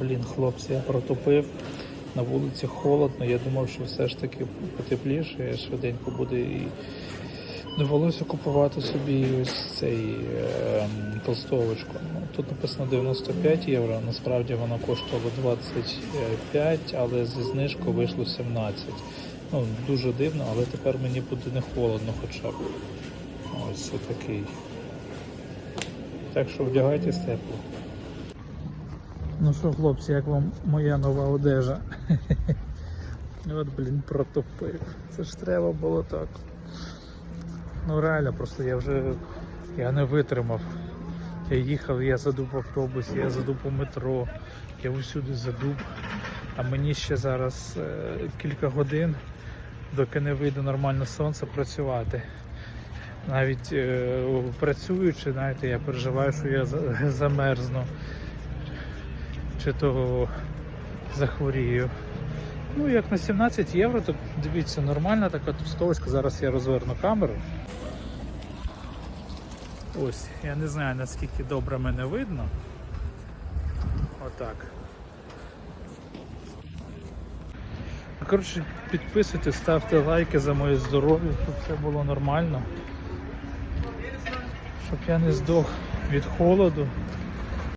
Блін, хлопці, я протопив. На вулиці холодно. Я думав, що все ж таки потепліше, швиденько буде і довелося купувати собі ось цей е, толстовочку. Ну, тут написано 95 євро, насправді вона коштувала 25, але зі знижкою вийшло 17. Ну, дуже дивно, але тепер мені буде не холодно хоча б. Ось такий. Так що вдягайтесь тепло. Ну що, хлопці, як вам моя нова одежа? От, блін, протопив. Це ж треба було так. Ну реально, просто я вже я не витримав. Я їхав, я задуб в автобусі, я задуб у метро, я усюди задуб. А мені ще зараз е, кілька годин, доки не вийде нормально сонце, працювати. Навіть е, працюючи, знаєте, я переживаю, що я за- замерзну чи то захворію. Ну, як на 17 євро, то дивіться, нормальна така тустовочка. Зараз я розверну камеру. Ось, я не знаю наскільки добре мене видно. Отак. Коротше, підписуйтесь, ставте лайки за моє здоров'я, щоб все було нормально. Щоб я не здох від холоду.